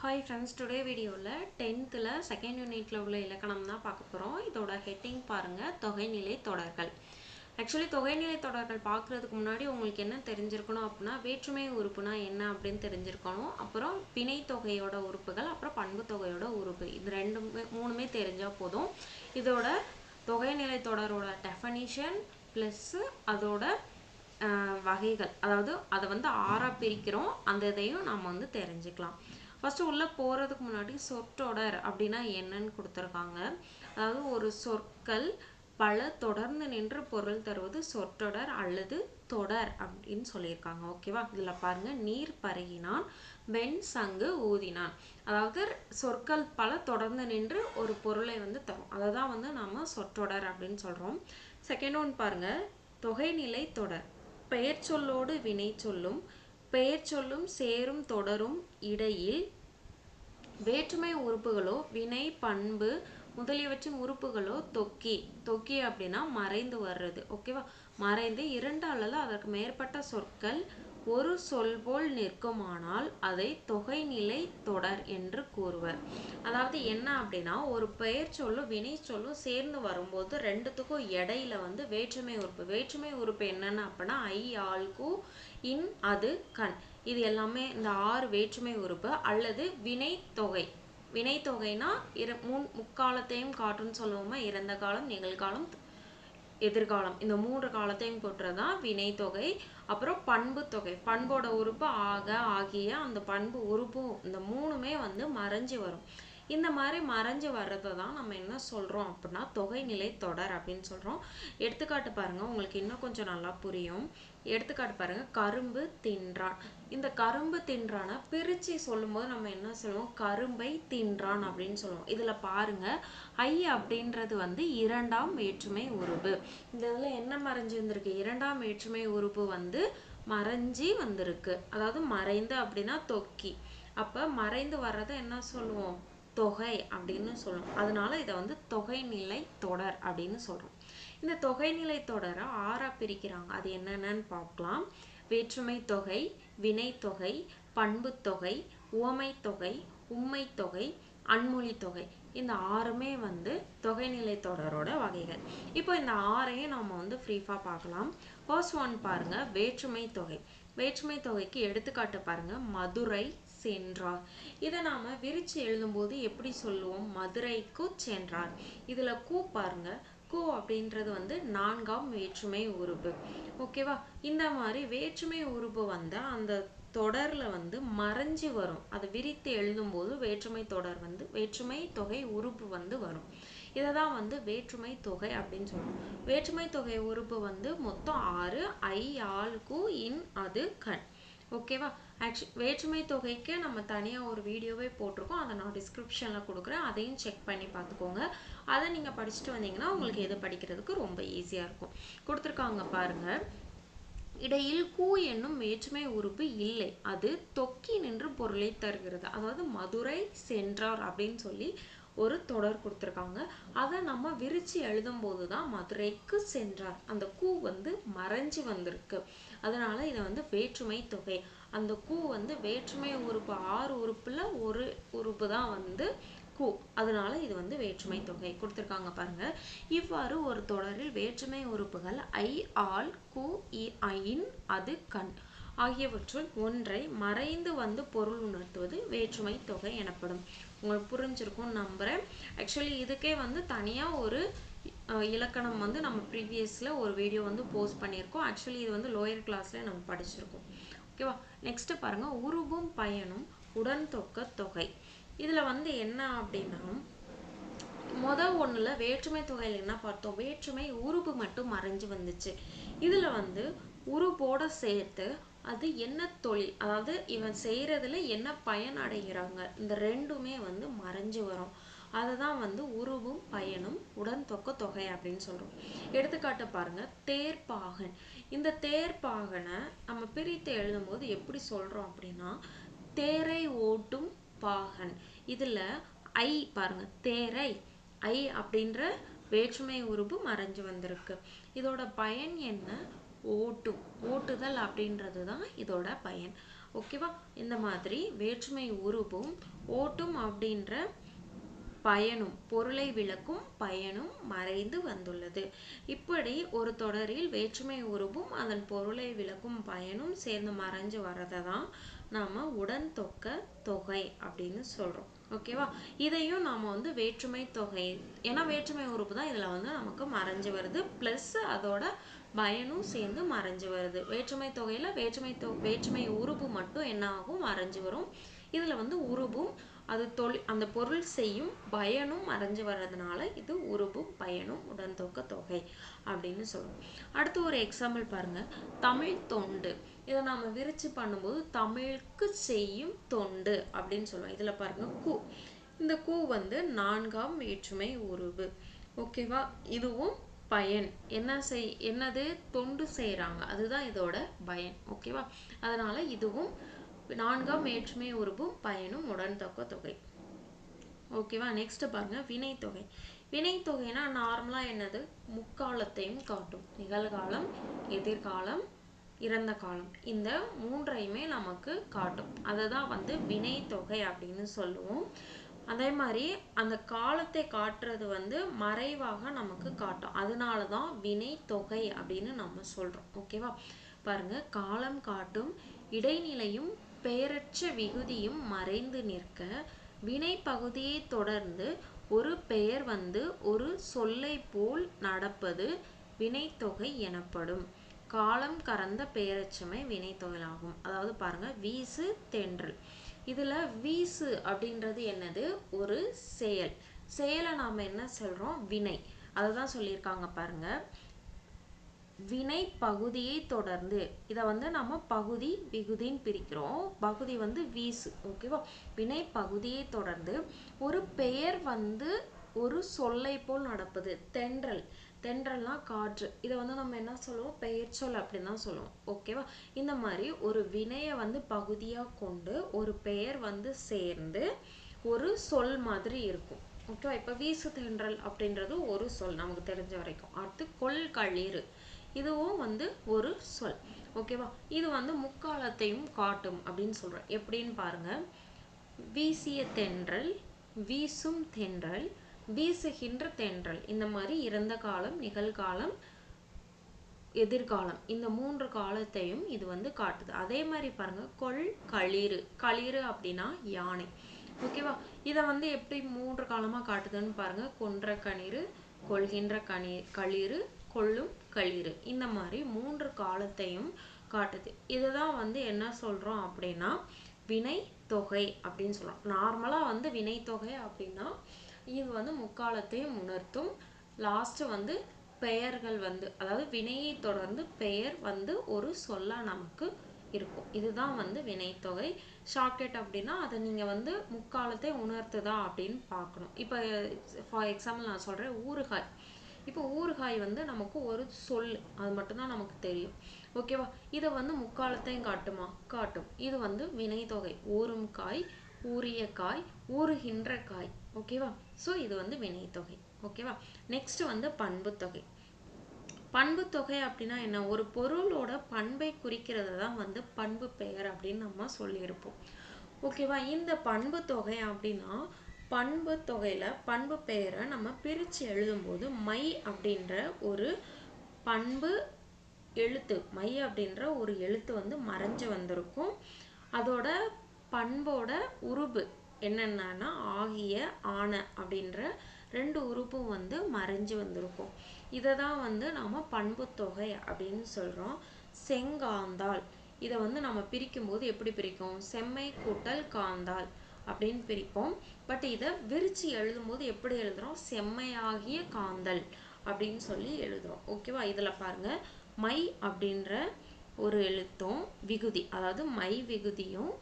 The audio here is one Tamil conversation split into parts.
ஹாய் ஃப்ரெண்ட்ஸ் டுடே வீடியோவில் டென்த்தில் செகண்ட் யூனிட்டில் உள்ள இலக்கணம் தான் பார்க்க போகிறோம் இதோட ஹெட்டிங் பாருங்கள் தொகைநிலை தொடர்கள். ஆக்சுவலி தொகைநிலை தொடர்கள் பார்க்குறதுக்கு முன்னாடி உங்களுக்கு என்ன தெரிஞ்சிருக்கணும் அப்படின்னா வேற்றுமை உறுப்புனா என்ன அப்படின்னு தெரிஞ்சிருக்கணும். அப்புறம் வினை தொகையோட உறுப்புகள் அப்புறம் பண்பு தொகையோட உறுப்பு. இது ரெண்டுமே மூணுமே தெரிஞ்சால் போதும். இதோட தொகைநிலை தொடரோட டெஃபனிஷன் ப்ளஸ்ஸு அதோட வகைகள். அதாவது அதை வந்து ஆறாக பிரிக்கிறோம். அந்த இதையும் நம்ம வந்து தெரிஞ்சுக்கலாம். ஃபஸ்ட்டு உள்ளே போகிறதுக்கு முன்னாடி சொற்றொடர் அப்படின்னா என்னன்னு கொடுத்துருக்காங்க. அதாவது ஒரு சொற்கள் பல தொடர்ந்து நின்று பொருள் தருவது சொற்றொடர் அல்லது தொடர் அப்படின்னு சொல்லியிருக்காங்க. ஓகேவா இதில் பாருங்கள் நீர் பருகினான் வெண் சங்கு ஊதினான். அதாவது சொற்கள் பல தொடர்ந்து நின்று ஒரு பொருளை வந்து தரும். அதை தான் வந்து நாம் சொற்றொடர் அப்படின்னு சொல்கிறோம் செகண்ட் ஒன் பாருங்கள் தொகைநிலை தொடர். பெயர் சொல்லோடு வினை சொல்லும் பெயர் சொல்லும் சேரும் தொடரும் இடையில் வேற்றுமை உறுப்புகளோ வினை பண்பு முதலியவற்றின் உறுப்புகளோ தொக்கி. தொக்கி அப்படின்னா மறைந்து வர்றது. ஓகேவா? மறைந்து இரண்டு அல்லது அதற்கு மேற்பட்ட சொற்கள் ஒரு சொல் போல் நிற்குமானால் அதை தொகைநிலை தொடர் என்று கூறுவர். அதாவது என்ன அப்படின்னா ஒரு பெயர் சொல்லும் வினை சொல்லும் சேர்ந்து வரும்போது ரெண்டுத்துக்கும் இடையில வந்து வேற்றுமை உறுப்பு. வேற்றுமை உறுப்பு என்னென்ன அப்படின்னா ஐ ஆள்கு இன் அது கண். இது எல்லாமே இந்த ஆறு வேற்றுமை உறுப்பு. அல்லது வினை தொகை. வினை தொகைனா முன் முக்காலத்தையும் காட்டுன்னு சொல்லுவோமா? இறந்த காலம் நிகழ்காலம் எதிர்காலம். இந்த மூன்று காலத்தையும் கொட்டுறதுதான் வினைத்தொகை அப்புறம் பண்பு தொகை. பண்போட உறுப்பு ஆக ஆகிய அந்த பண்பு உறுப்பும் இந்த மூணுமே வந்து மறைஞ்சு வரும். இந்த மாதிரி மறைஞ்சு வர்றதை தான் நம்ம என்ன சொல்கிறோம் அப்படின்னா தொகைநிலை தொடர் அப்படின்னு சொல்கிறோம் எடுத்துக்காட்டு பாருங்கள் உங்களுக்கு இன்னும் கொஞ்சம் நல்லா புரியும். எடுத்துக்காட்டு பாருங்கள் கரும்பு தின்றான். இந்த கரும்பு தின்றான பிரித்து சொல்லும்போது நம்ம என்ன சொல்லுவோம்? கரும்பை தின்றான் அப்படின்னு சொல்லுவோம். இதில் பாருங்க. ஐ அப்படின்றது வந்து இரண்டாம் வேற்றுமை உறுப்பு. இந்த இதில் என்ன மறைஞ்சு வந்திருக்கு? இரண்டாம் வேற்றுமை உறுப்பு வந்து மறைஞ்சி வந்திருக்கு. அதாவது மறைந்து அப்படின்னா தொக்கி. அப்போ மறைந்து வர்றதை என்ன சொல்லுவோம்? தொகை அப்படின்னு சொல்லுவோம். அதனால இதை வந்து தொகைநிலை தொடர் அப்படின்னு சொல்றோம். இந்த தொகைநிலை தொடரை ஆறா பிரிக்கிறாங்க. அது என்னென்னு பார்க்கலாம். வேற்றுமை தொகை வினைத்தொகை பண்புத்தொகை உவமைத்தொகை தொகை உவமை தொகை தொகை தொகை இந்த ஆறுமே வந்து தொகைநிலை தொடரோட வகைகள். இப்போ இந்த ஆறையும் நம்ம வந்து ஃப்ரீஃபாக பார்க்கலாம். ஃபர்ஸ்ட் ஒன் பாருங்க வேற்றுமை தொகை வேற்றுமை தொகைக்கு எடுத்துக்காட்டு பாருங்க மதுரை சென்றார். இதை நாம விரித்து எழுதும்போது எப்படி சொல்லுவோம்? மதுரைக்கு சென்றார். இதுல கூ பாருங்கள் கூ அப்படின்றது வந்து நான்காம் வேற்றுமை உறுப்பு. ஓகேவா இந்த மாதிரி வேற்றுமை உறுப்பு வந்து அந்த தொடர்ல வந்து மறைஞ்சு வரும். அதை விரித்து எழுதும்போது வேற்றுமை தொடர் வந்து வேற்றுமை தொகை உறுப்பு வந்து வரும். இதை தான் வந்து வேற்றுமை தொகை அப்படின்னு சொல்லுவோம் வேற்றுமை தொகை உறுப்பு வந்து மொத்தம் ஆறு ஐ ஆள் இன் அது கண். ஓகேவா ஆக்சு வேற்றுமை தொகைக்கு நம்ம தனியாக ஒரு வீடியோவே போட்டிருக்கோம். அதை நான் டிஸ்கிரிப்ஷனில் கொடுக்குறேன். அதையும் செக் பண்ணி பார்த்துக்கோங்க. அதை நீங்கள் படிச்சுட்டு வந்தீங்கன்னா உங்களுக்கு எது படிக்கிறதுக்கு ரொம்ப ஈஸியாக இருக்கும். கொடுத்துருக்காங்க பாருங்கள் இடையில் கூ என்னும் வேற்றுமை உறுப்பு இல்லை. அது தொக்கி நின்று பொருளை தருகிறது. அதாவது மதுரை சென்றார் அப்படின்னு சொல்லி ஒரு தொடர் கொடுத்துருக்காங்க. அதை நம்ம விரித்து எழுதும்போது தான் மதுரைக்கு சென்றார். அந்த கூ வந்து மறைஞ்சு வந்திருக்கு. அதனால இதை வந்து வேற்றுமை தொகை. அந்த கூ வந்து வேற்றுமை உறுப்பு ஆறு உறுப்பில் ஒரு உறுப்பு தான் வந்து கூ அதனால இது வந்து வேற்றுமை தொகை கொடுத்துருக்காங்க பாருங்க. இவ்வாறு ஒரு தொடரில் வேற்றுமை உறுப்புகள் ஐ ஆல் கு இ ஐன் அது கண் ஆகியவற்றுள் ஒன்றை மறைந்து வந்து பொருள் உணர்த்துவது வேற்றுமை தொகை எனப்படும். உங்களுக்கு புரிஞ்சிருக்கும் நம்புகிறேன் ஆக்சுவலி இதுக்கே வந்து தனியாக ஒரு இலக்கணம் வந்து நம்ம ப்ரீவியஸில் ஒரு வீடியோ வந்து போஸ்ட் பண்ணியிருக்கோம். ஆக்சுவலி இது வந்து லோயர் கிளாஸில் நம்ம படிச்சிருக்கோம். ஓகேவா நெக்ஸ்ட்டு பாருங்கள் உருவும் பயனும் உடன் தொக்க தொகை. இதுல வந்து என்ன அப்படின்னா முத ஒண்ணுல வேற்றுமை தொகையில் என்ன பார்த்தோம்? வேற்றுமை உறுப்பு மட்டும் மறைஞ்சு வந்துச்சு. இதுல வந்து உறுப்போட சேர்த்து அது என்ன தொழில்? அதாவது இவன் செய்யறதுல என்ன பயன் அடைகிறாங்க? இந்த ரெண்டுமே வந்து மறைஞ்சு வரும். அதுதான் வந்து உருவும் பயனும் உடன் தொக்க தொகை அப்படின்னு சொல்றோம். எடுத்துக்காட்டு பாருங்க தேர்ப்பாகன். இந்த தேர்ப்பாகனை நம்ம பிரித்து எழுதும்போது எப்படி சொல்றோம் அப்படின்னா தேரை ஓட்டும் பாகன். இதுல ஐ பாருங்க தேரை ஐ அப்படின்ற வேற்றுமை உருபு மறைஞ்சு வந்திருக்கு. இதோட பயன் என்ன? ஓட்டும் ஓட்டுதல் அப்படின்றது தான் இதோட பயன். ஓகேவா? இந்த மாதிரி வேற்றுமை உருபும் ஓட்டும் அப்படின்ற பயனும் பொருளை விளக்கும் பயனும் மறைந்து வந்துள்ளது. இப்படி ஒரு தொடரில் வேற்றுமை உருவும் அதன் பொருளை விளக்கும் பயனும் சேர்ந்து மறைஞ்சு வர்றதை தான் நாம உடன் தொக்க தொகை அப்படின்னு சொல்றோம். ஓகேவா இதையும் நாம வந்து வேற்றுமை தொகை ஏன்னா வேற்றுமை உறுப்பு தான் இதுல வந்து நமக்கு மறைஞ்சு வருது. ப்ளஸ் அதோட பயனும் சேர்ந்து மறைஞ்சு வருது. வேற்றுமை தொகையில வேற்றுமை தொ வேற்றுமை உறுப்பு மட்டும் என்ன ஆகும்? மறைஞ்சு வரும். இதுல வந்து உருபும் அது தொழில் அந்த பொருள் செய்யும் பயனும் மறைஞ்சு வர்றதுனால இது உருபும் பயனும் உடன்தொக்க தொகை அப்படின்னு சொல்லுவோம் அடுத்து ஒரு எக்ஸாம்பிள் பாருங்க. தமிழ் தொண்டு. இதை நாம் விரிச்சு பண்ணும்போது தமிழுக்கு செய்யும் தொண்டு அப்படின்னு சொல்லுவோம் இதில் பாருங்கள் கு. இந்த கூ வந்து நான்காம் வேற்றுமை உருவு. ஓகேவா இதுவும் பயன். என்ன செய் என்னது? தொண்டு செய்கிறாங்க அதுதான் இதோட பயன். ஓகேவா அதனால் இதுவும் நான்காம் வேற்றுமை உருவும் பயனும் உடன்தொக்க தொகை. ஓகேவா நெக்ஸ்ட் பாருங்கள் வினைத்தொகை வினைத்தொகைனா நார்மலாக என்னது? முக்காலத்தையும் காட்டும். நிகழ்காலம் எதிர்காலம் இறந்த காலம். இந்த மூன்றையுமே நமக்கு காட்டும். அதை தான் வந்து வினைத்தொகை அப்படின்னு சொல்லுவோம். அதே மாதிரி அந்த காலத்தை காட்டுறது வந்து மறைவாக நமக்கு காட்டும். அதனால தான் வினைத்தொகை அப்படின்னு நம்ம சொல்கிறோம் ஓகேவா பாருங்க. காலம் காட்டும் இடைநிலையும் பெயரற்ற விகுதியும் மறைந்து நிற்க வினை பகுதியை தொடர்ந்து ஒரு பெயர் வந்து ஒரு சொல்லை போல் நடப்பது வினைத்தொகை எனப்படும். காலம் கறந்த பெயரெச்சமை வினைத்தொகையாகும் அதாவது பாருங்க வீசு தென்றல். இதுல வீசு அப்படின்றது என்னது? ஒரு செயல். செயலை நாம என்ன சொல்கிறோம் வினை. அதுதான் சொல்லியிருக்காங்க பாருங்க. வினை பகுதியை தொடர்ந்து. இதை வந்து நம்ம பகுதி விகுதின்னு பிரிக்கிறோம். பகுதி வந்து வீசு. ஓகேவா வினை பகுதியை தொடர்ந்து ஒரு பெயர் வந்து ஒரு சொல்லை போல் நடப்பது. தென்றல். தென்றல்னா காற்று. இதை வந்து நம்ம என்ன சொல்லுவோம்? பெயர் சொல் அப்படின்னு தான் சொல்லுவோம். ஓகேவா இந்த மாதிரி ஒரு வினையை வந்து பகுதியாக கொண்டு ஒரு பெயர் வந்து சேர்ந்து ஒரு சொல் மாதிரி இருக்கும். ஓகேவா இப்போ வீசு தென்றல் அப்படின்றது ஒரு சொல் நமக்கு தெரிஞ்ச வரைக்கும். அடுத்து கொள் களிறு. இதுவும் வந்து ஒரு சொல். ஓகேவா இது வந்து முக்காலத்தையும் காட்டும் அப்படின்னு சொல்கிறேன் எப்படின்னு பாருங்கள் வீசிய தென்றல் வீசும் தென்றல் வீசுகின்ற தென்றல் இந்த மாதிரி இறந்த காலம் நிகழ்காலம் எதிர்காலம் இந்த மூன்று காலத்தையும் இது வந்து காட்டுது. அதே மாதிரி பாருங்க கொள் களிறு. களிறு அப்படின்னா யானை. ஓகேவா? இதை வந்து எப்படி மூன்று காலமா காட்டுதுன்னு பாருங்க. கொன்ற கணிறு கொள்கின்ற கணி களிறு கொள்ளும் களிறு. இந்த மாதிரி மூன்று காலத்தையும் காட்டுது. இதுதான் வந்து என்ன சொல்றோம் அப்படின்னா வினை தொகை அப்படின்னு சொல்றோம். நார்மலா வந்து வினை தொகை அப்படின்னா இது வந்து முக்காலத்தையும் உணர்த்தும். லாஸ்ட் வந்து பெயர்கள் வந்து அதாவது வினையை தொடர்ந்து பெயர் வந்து ஒரு சொல்லா நமக்கு இருக்கும். இதுதான் வந்து வினைத்தொகை. ஷார்ட்கட் அப்படின்னா அதை நீங்கள் வந்து முக்காலத்தை உணர்த்துதா அப்படின்னு பார்க்கணும். இப்போ ஃபார் எக்ஸாம்பிள் நான் சொல்கிறேன் ஊறுகாய். இப்போ ஊறுகாய் வந்து நமக்கு ஒரு சொல் அது மட்டும்தான் நமக்கு தெரியும். ஓகேவா இதை வந்து முக்காலத்தையும் காட்டுமா? காட்டும். இது வந்து வினைத்தொகை. ஊறும் காய் ஊறிய காய் ஊறுகின்ற காய். ஓகேவா ஸோ இது வந்து வினைத்தொகை ஓகேவா நெக்ஸ்ட் வந்து பண்புத்தொகை பண்புத்தொகை அப்படின்னா என்ன? ஒரு பொருளோட பண்பை குறிக்கிறது தான் வந்து பண்பு பெயர் அப்படின்னு நம்ம சொல்லியிருப்போம். ஓகேவா இந்த பண்பு தொகை அப்படின்னா பண்பு தொகையில பண்பு பெயரை நம்ம பிரித்து எழுதும்போது மை அப்படின்ற ஒரு பண்பு எழுத்து மை அப்படின்ற ஒரு எழுத்து வந்து மறைஞ்சு வந்திருக்கும். அதோட பண்போட உருபு என்னென்னா ஆகிய ஆன அப்படின்ற ரெண்டு உறுப்பும் வந்து மறைஞ்சு வந்திருக்கும். இதை தான் வந்து நாம் பண்புத்தொகை அப்படின்னு சொல்கிறோம் செங்காந்தாள். இதை வந்து நம்ம பிரிக்கும் போது எப்படி பிரிக்கும்? செம்மை கூட்டல் காந்தாள் அப்படின்னு பிரிப்போம். பட் இதை விரித்து எழுதும்போது எப்படி எழுதுகிறோம் செம்மையாகிய காந்தல் அப்படின்னு சொல்லி எழுதுகிறோம் ஓகேவா இதில் பாருங்கள் மை அப்படின்ற ஒரு எழுத்தும் விகுதி அதாவது மை விகுதியும்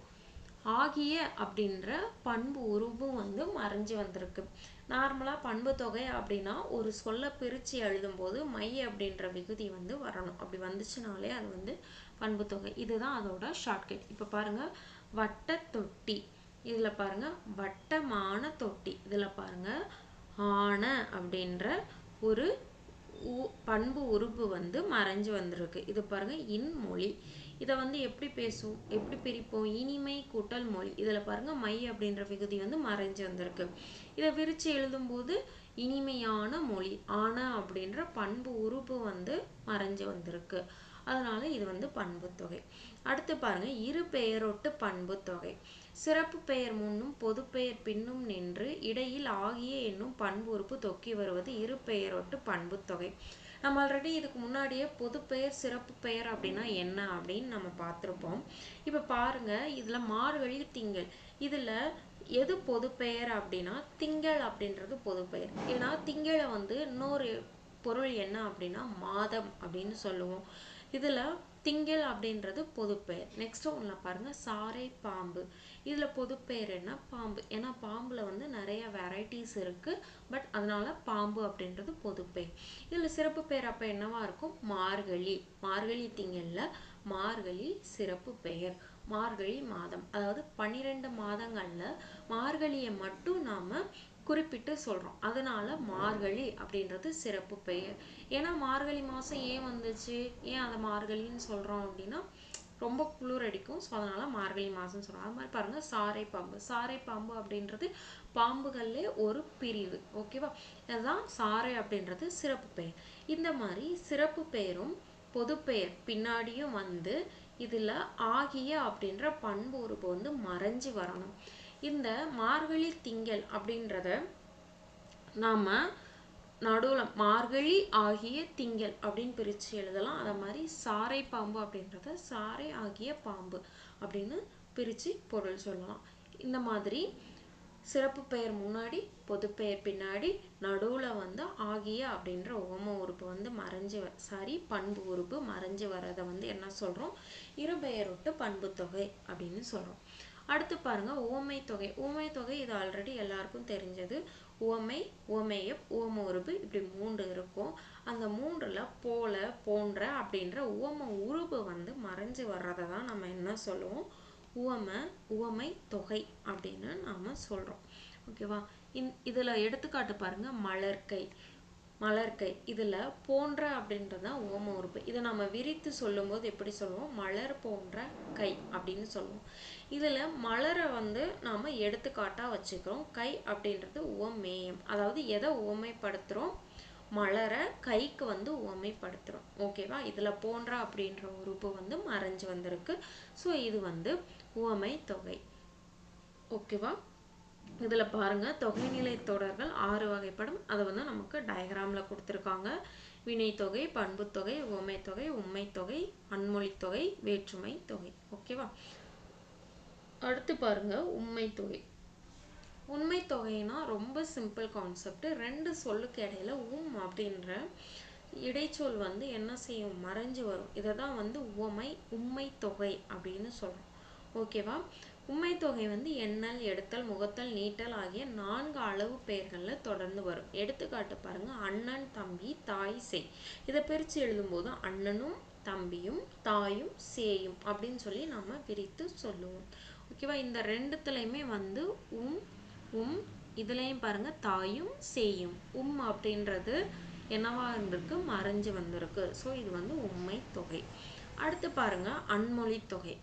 ஆகிய அப்படின்ற பண்பு உருவும் வந்து மறைஞ்சு வந்திருக்கு. நார்மலாக பண்பு தொகை அப்படின்னா ஒரு சொல்ல பிரிச்சு எழுதும்போது மை அப்படின்ற விகுதி வந்து வரணும். அப்படி வந்துச்சுனாலே அது வந்து பண்பு தொகை. இதுதான் அதோட ஷார்ட்கட் இப்போ பாருங்க வட்ட தொட்டி. இதில் பாருங்கள் வட்டமான தொட்டி. இதில் பாருங்க ஆன அப்படின்ற ஒரு உ- பண்பு உறுப்பு வந்து மறைஞ்சு வந்திருக்கு. இது பாருங்க இன்மொழி. இதை வந்து எப்படி பேசும் எப்படி பிரிப்போம்? இனிமை கூட்டல் மொழி. இதில் பாருங்க மை அப்படின்ற விகுதி வந்து மறைஞ்சு வந்திருக்கு. இதை விரித்து எழுதும்போது இனிமையான மொழி ஆன அப்படின்ற பண்பு உறுப்பு வந்து மறைஞ்சு வந்திருக்கு. அதனால இது வந்து பண்பு தொகை. அடுத்து பாருங்க இரு பெயரொட்டு பண்பு தொகை. சிறப்பு பெயர் முன்னும் பொது பெயர் பின்னும் நின்று இடையில் ஆகிய என்னும் பண்பு உறுப்பு தொக்கி வருவது இரு பெயரொட்டு பண்பு தொகை. நம்ம ஆல்ரெடி இதுக்கு முன்னாடியே பொது பெயர் சிறப்பு பெயர் அப்படின்னா என்ன அப்படின்னு நம்ம பார்த்துருப்போம். இப்போ பாருங்க இதில் மார்கழி திங்கள். இதில் எது பொது பெயர் அப்படின்னா திங்கள் அப்படின்றது பொது பெயர். ஏன்னா திங்களை வந்து இன்னொரு பொருள் என்ன அப்படின்னா மாதம் அப்படின்னு சொல்லுவோம். இதில் திங்கள் அப்படின்றது பொதுப்பெயர். நெக்ஸ்ட் ஒன்ல பாருங்க சாரை பாம்பு. இதில் பொதுப்பெயர் என்ன? பாம்பு. ஏன்னா பாம்புல வந்து நிறைய வெரைட்டிஸ் இருக்கு. பட் அதனால பாம்பு அப்படின்றது பொதுப்பெயர். இதில் சிறப்பு பெயர் அப்போ என்னவா இருக்கும்? மார்கழி. மார்கழி திங்கள்ல மார்கழி சிறப்பு பெயர். மார்கழி மாதம். அதாவது பன்னிரெண்டு மாதங்களில் மார்கழியை மட்டும் நாம் குறிப்பிட்டு சொல்கிறோம் அதனால மார்கழி அப்படின்றது சிறப்பு பெயர். ஏன்னா மார்கழி மாதம் ஏன் வந்துச்சு? ஏன் அதை மார்கழின்னு சொல்கிறோம் அப்படின்னா ரொம்ப குளிர் அடிக்கும். ஸோ அதனால் மார்கழி மாதம் சொல்கிறோம் அது மாதிரி பாருங்க சாரை பாம்பு. சாரை பாம்பு அப்படின்றது பாம்புகள்லே ஒரு பிரிவு. ஓகேவா அதுதான் சாரை அப்படின்றது சிறப்பு பெயர். இந்த மாதிரி சிறப்பு பெயரும் பொதுப்பெயர் பின்னாடியும் வந்து இதில் ஆகிய அப்படின்ற பண்பு உறுப்பு வந்து மறைஞ்சு வரணும். இந்த மார்கழி திங்கள் அப்படின்றத நாம நடுவுல மார்கழி ஆகிய திங்கள் அப்படின்னு பிரிச்சு எழுதலாம். அதை மாதிரி சாரை பாம்பு அப்படின்றத சாரை ஆகிய பாம்பு அப்படின்னு பிரிச்சு பொருள் சொல்லலாம். இந்த மாதிரி சிறப்பு பெயர் முன்னாடி பொதுப்பெயர் பின்னாடி நடுவுல வந்து ஆகிய அப்படின்ற ஓம உறுப்பு வந்து மறைஞ்சு சாரி பண்பு உறுப்பு மறைஞ்சு வர்றதை வந்து என்ன சொல்றோம்? இருபெயரொட்டு பண்பு தொகை அப்படின்னு சொல்றோம். அடுத்து பாருங்க ஓமை தொகை. ஓமை தொகை இது ஆல்ரெடி எல்லாருக்கும் தெரிஞ்சது. உவமை உவமேயம் உவம உருபு இப்படி மூன்று இருக்கும். அந்த மூன்றுல போல போன்ற அப்படின்ற உவம உருபு வந்து மறைஞ்சு வர்றதை தான் நம்ம என்ன சொல்லுவோம்? உவம உவமை தொகை அப்படின்னு நாம சொல்றோம். ஓகேவா? இந் இதுல எடுத்துக்காட்டு பாருங்க மலர்க்கை மலர்க்கை. இதில் போன்ற அப்படின்றது தான் ஓம உறுப்பு. இதை நம்ம விரித்து சொல்லும்போது எப்படி சொல்லுவோம்? மலர் போன்ற கை அப்படின்னு சொல்லுவோம். இதில் மலரை வந்து நாம் எடுத்துக்காட்டாக வச்சுக்கிறோம். கை அப்படின்றது உவமேயம். அதாவது எதை உவமைப்படுத்துகிறோம் மலரை கைக்கு வந்து உவமைப்படுத்துகிறோம் ஓகேவா இதில் போன்ற அப்படின்ற உறுப்பு வந்து மறைஞ்சு வந்திருக்கு. ஸோ இது வந்து உவமை தொகை ஓகேவா இதுல பாருங்க தொகைநிலை தொடர்கள் ஆறு வகைப்படும். அதை வந்து நமக்கு டயக்ராமில் கொடுத்துருக்காங்க. வினைத்தொகை பண்புத்தொகை உமைத்தொகை உண்மைத்தொகை அன்மொழித்தொகை வேற்றுமை தொகை. ஓகேவா? அடுத்து பாருங்க உண்மைத்தொகை தொகை. உண்மை தொகைனா ரொம்ப சிம்பிள் கான்செப்ட் ரெண்டு சொல்லுக்கு இடையில உம் அப்படின்ற இடைச்சொல் வந்து என்ன செய்யும்? மறைஞ்சு வரும். இதை தான் வந்து உவமை உண்மை தொகை அப்படின்னு சொல்றோம். ஓகேவா? உண்மை தொகை வந்து எண்ணல் எடுத்தல் முகத்தல் நீட்டல் ஆகிய நான்கு அளவு பெயர்களில் தொடர்ந்து வரும். எடுத்துக்காட்டு பாருங்க. அண்ணன் தம்பி தாய் சே இதை பிரித்து எழுதும்போது அண்ணனும் தம்பியும் தாயும் சேயும் அப்படின்னு சொல்லி நம்ம பிரித்து சொல்லுவோம். ஓகேவா? இந்த ரெண்டுத்துலையுமே வந்து உம் உம் இதுலேயும் பாருங்க. தாயும் சேயும். உம் அப்படின்றது என்னவா இருந்திருக்கு? மறைஞ்சு வந்திருக்கு. ஸோ இது வந்து உண்மை தொகை. அடுத்து பாருங்க. அன்மொழி தொகை.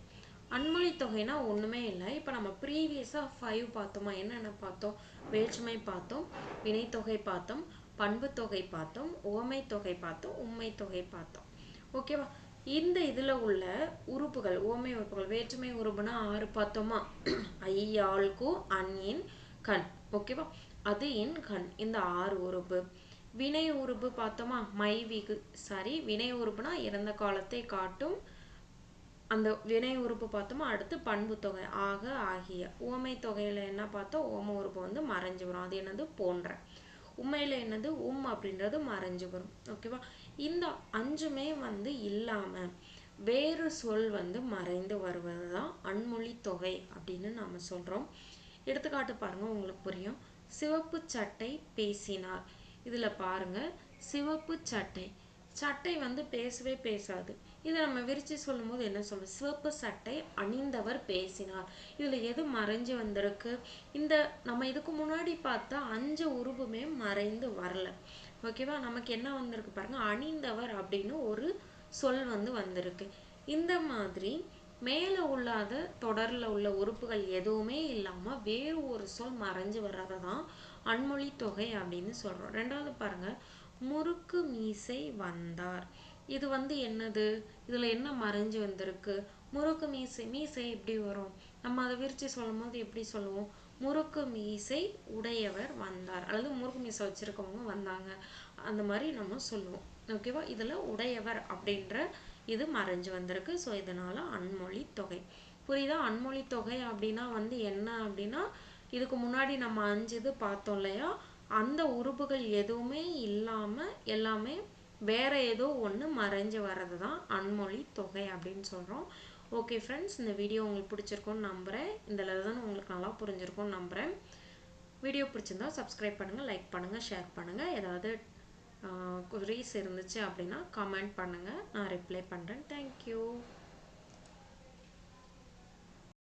அன்மொழி தொகைனா ஒண்ணுமே இல்லை. இப்போ நம்ம ப்ரீவியஸா ஃபைவ் பார்த்தோமா என்னென்ன பார்த்தோம்? வேற்றுமை பார்த்தோம் வினைத்தொகை பார்த்தோம் பண்பு தொகை பார்த்தோம் உவமை தொகை பார்த்தோம் உண்மை தொகை பார்த்தோம். ஓகேவா இந்த இதுல உள்ள உறுப்புகள் உவமை உறுப்புகள் வேற்றுமை உறுப்புனா ஆறு பார்த்தோமா? ஐயாள்கு அன்யின் அன் இன் கண். ஓகேவா அது இன் கண். இந்த ஆறு உறுப்பு. வினை உறுப்பு பார்த்தோமா? மைவிகு சாரி வினை உறுப்புனா இறந்த காலத்தை காட்டும் அந்த வினை உறுப்பு பார்த்தோமா அடுத்து பண்பு தொகை. ஆக ஆகிய. உவமை தொகையில என்ன பார்த்தோம் ஓம உறுப்பு வந்து மறைஞ்சு வரும். அது என்னது? போன்ற. உண்மையில என்னது? உம் அப்படின்றது மறைஞ்சு வரும். ஓகேவா இந்த அஞ்சுமே வந்து இல்லாம வேறு சொல் வந்து மறைந்து வருவது தான் அன்மொழி தொகை அப்படின்னு நாம சொல்றோம். எடுத்துக்காட்டு பாருங்க உங்களுக்கு புரியும். சிவப்பு சட்டை பேசினார். இதுல பாருங்க சிவப்பு சட்டை. சட்டை வந்து பேசவே பேசாது. இதை நம்ம விரிச்சு சொல்லும்போது என்ன சொல்லணும் சிவப்பு சட்டை அணிந்தவர் பேசினார். இதுல எது மறைஞ்சு வந்திருக்கு? இந்த நம்ம இதுக்கு முன்னாடி பார்த்தா அஞ்சு உருவமே மறைந்து வரல. ஓகேவா நமக்கு என்ன வந்திருக்கு பாருங்க. அணிந்தவர் அப்படின்னு ஒரு சொல் வந்து வந்திருக்கு. இந்த மாதிரி மேலே உள்ளாத தொடரில் உள்ள உறுப்புகள் எதுவுமே இல்லாமல் வேறு ஒரு சொல் மறைஞ்சு வர்றதை தான் அன்மொழி தொகை அப்படின்னு சொல்கிறோம் ரெண்டாவது பாருங்க. முறுக்கு மீசை வந்தார். இது வந்து என்னது? இதில் என்ன மறைஞ்சு வந்திருக்கு? முறுக்கு மீசை மீசை எப்படி வரும்? நம்ம அதை விரித்து சொல்லும் போது எப்படி சொல்லுவோம்? முறுக்கு மீசை உடையவர் வந்தார். அல்லது முறுக்கு மீசை வச்சுருக்கவங்க வந்தாங்க. அந்த மாதிரி நம்ம சொல்லுவோம். ஓகேவா இதில் உடையவர் அப்படின்ற இது மறைஞ்சு வந்திருக்கு. ஸோ இதனால் அன்மொழி தொகை. புரியுதா? அன்மொழி தொகை அப்படின்னா வந்து என்ன அப்படின்னா இதுக்கு முன்னாடி நம்ம அஞ்சு இது பார்த்தோம் இல்லையா? அந்த உறுப்புகள் எதுவுமே இல்லாமல் எல்லாமே வேற ஏதோ ஒன்று மறைஞ்சு வர்றது தான் அன்மொழி தொகை அப்படின்னு சொல்கிறோம் ஓகே ஃப்ரெண்ட்ஸ் இந்த வீடியோ உங்களுக்கு பிடிச்சிருக்கோன்னு நம்புகிறேன் இந்த லெசன் உங்களுக்கு நல்லா புரிஞ்சிருக்கும்னு நம்புகிறேன் வீடியோ பிடிச்சிருந்தா சப்ஸ்கிரைப் பண்ணுங்கள் லைக் பண்ணுங்கள் ஷேர் பண்ணுங்கள் ஏதாவது குரீஸ் இருந்துச்சு அப்படின்னா கமெண்ட் பண்ணுங்கள் நான் ரிப்ளை பண்ணுறேன் தேங்க்யூ